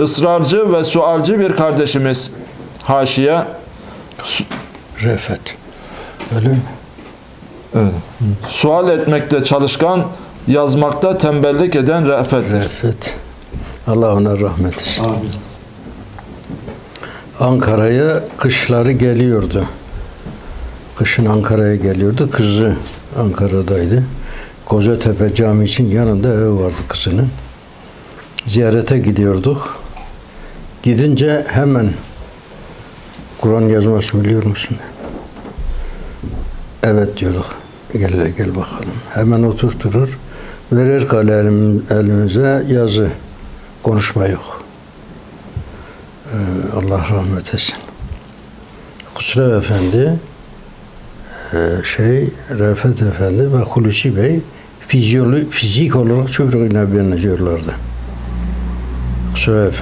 ısrarcı ve sualci bir kardeşimiz. Haşiye. Refet. Öyle mi? Evet. Sual etmekte çalışkan, yazmakta tembellik eden re'fettir. Refet. Allah ona rahmet etsin. Ankara'ya kışları geliyordu. Kışın Ankara'ya geliyordu. Kızı Ankara'daydı. Kocatepe Camii için yanında ev vardı kızının. Ziyarete gidiyorduk. Gidince hemen Kur'an yazmasını biliyor musun? Evet diyorduk. Gel gel bakalım. Hemen oturturur. Verir kalem elimize yazı. Konuşma yok. Ee, Allah rahmet etsin. Kusra Efendi e, şey Refet Efendi ve Hulusi Bey fizyolo, fizik olarak çok benziyorlardı. Kusra Efendi